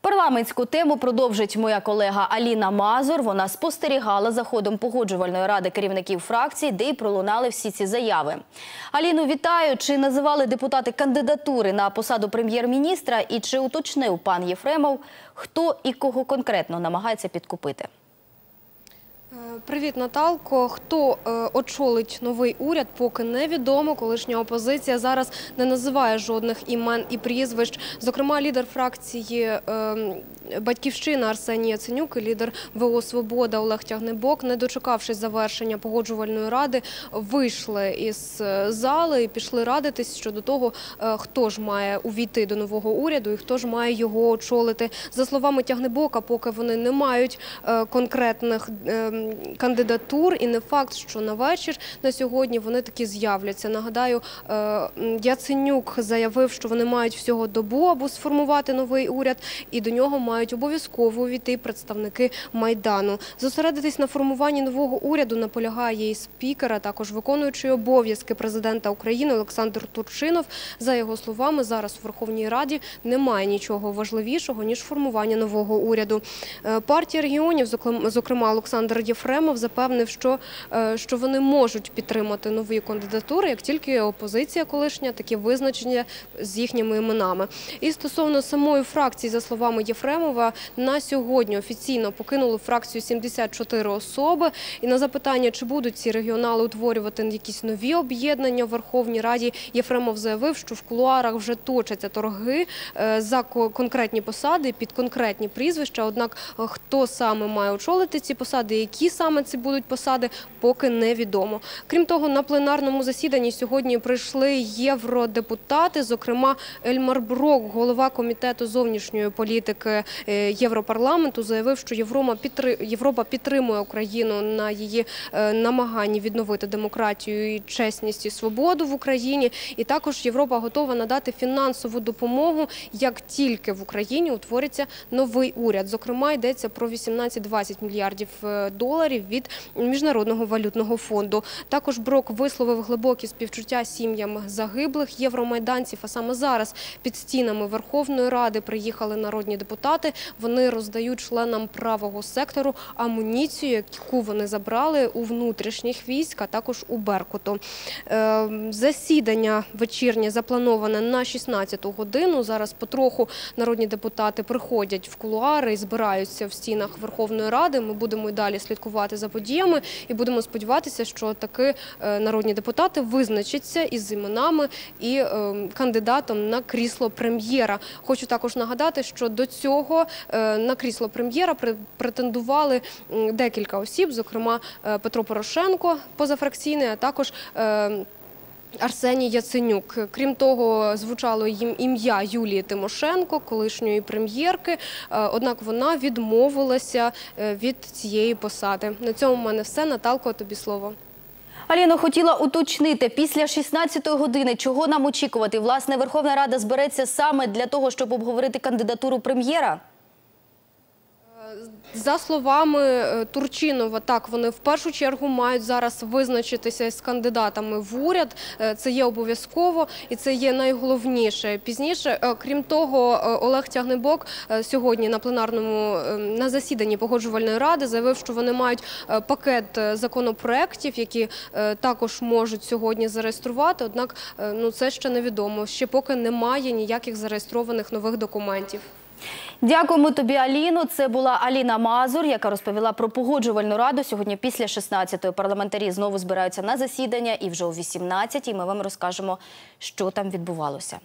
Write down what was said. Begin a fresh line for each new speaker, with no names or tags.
Парламентську тему продовжить моя колега Аліна Мазур. Вона спостерігала за ходом погоджувальної ради керівників фракцій, де й пролунали всі ці заяви. Аліну, вітаю. Чи називали депутати кандидатури на посаду прем'єр-міністра і чи уточнив пан Єфремов, хто і кого конкретно намагається підкупити?
Привіт, Наталко. Хто е, очолить новий уряд, поки невідомо. Колишня опозиція зараз не називає жодних імен і прізвищ. Зокрема, лідер фракції е, Батьківщина Арсеній Яценюк і лідер ВО Свобода Олег Тягнебок, не дочекавшись завершення погоджувальної ради, вийшли із е, зали і пішли радитись щодо того, хто ж має увійти до нового уряду і хто ж має його очолити. За словами Тягнебока, поки вони не мають конкретних е, кандидатур, і не факт, що на вечір на сьогодні вони таки з'являться. Нагадаю, е, Яценюк заявив, що вони мають всього добу, аби сформувати новий уряд, і до нього мають обов'язково увійти представники майдану. Зосередитись на формуванні нового уряду наполягає і спікер, а також виконуючий обов'язки президента України Олександр Турчинов. За його словами, зараз у Верховній Раді немає нічого важливішого ніж формування нового уряду. Е, Партія регіонів, зокрема Олександр Єфремов, запевнив, що, е, що вони можуть підтримати нові кандидатури, як тільки опозиція колишня, такі визначення з їхніми іменами. І стосовно самої фракції, за словами Єфремова, на сьогодні офіційно покинули фракцію 74 особи. І на запитання, чи будуть ці регіонали утворювати якісь нові об'єднання в Верховній Раді, Єфремов заявив, що в кулуарах вже точаться торги е, за конкретні посади під конкретні прізвища. Однак е, хто саме має очолити ці посади, які саме це будуть посади, поки невідомо. Крім того, на пленарному засіданні сьогодні прийшли євродепутати, зокрема Ельмар Брок, голова комітету зовнішньої політики е, Європарламенту, заявив, що Європа підтримує Україну на її е, намаганні відновити демократію і чесність і свободу в Україні. І також Європа готова надати фінансову допомогу, як тільки в Україні утвориться новий уряд. Зокрема, йдеться про 18-20 мільярдів е, доларів від міжнародного валютного фонду. Також Брок висловив глибокі співчуття сім'ям загиблих євромайданців. А саме зараз під стінами Верховної Ради приїхали народні депутати. Вони роздають членам правого сектору амуніцію, яку вони забрали у внутрішніх військ, а також у Беркуту. Е, Засідання вечірнє заплановане на 16 годину. Зараз потроху народні депутати приходять в кулуари і збираються в стінах Верховної Ради. Ми будемо і далі слідкувати за подіями і будемо сподіватися, що таки е, народні депутати визначаться із іменами і е, кандидатом на крісло прем'єра. Хочу також нагадати, що до цього е, на крісло прем'єра пре- претендували декілька осіб, зокрема Петро Порошенко, позафракційний, а також. Арсеній Яценюк. Крім того, звучало їм ім'я Юлії Тимошенко, колишньої прем'єрки. Е, Однак вона відмовилася е, від цієї посади. На цьому в мене все. Наталко, тобі слово.
Аліно, хотіла уточнити, після 16-ї години, чого нам очікувати? Власне, Верховна Рада збереться саме для того, щоб обговорити кандидатуру прем'єра?
За словами е, Турчинова, так вони в першу чергу мають зараз визначитися з кандидатами в уряд. Е, Це є обов'язково і це є найголовніше. Пізніше, е, крім того, Олег Тягнебок сьогодні на пленарному на засіданні погоджувальної ради заявив, що вони мають пакет законопроєктів, які також можуть сьогодні зареєструвати. Однак, ну це ще невідомо. Ще поки немає ніяких зареєстрованих нових документів.
Дякуємо тобі, Аліно. Це була Аліна Мазур, яка розповіла про погоджувальну раду. Сьогодні після 16-ї парламентарі знову збираються на засідання і вже о 18-й ми вам розкажемо, що там відбувалося.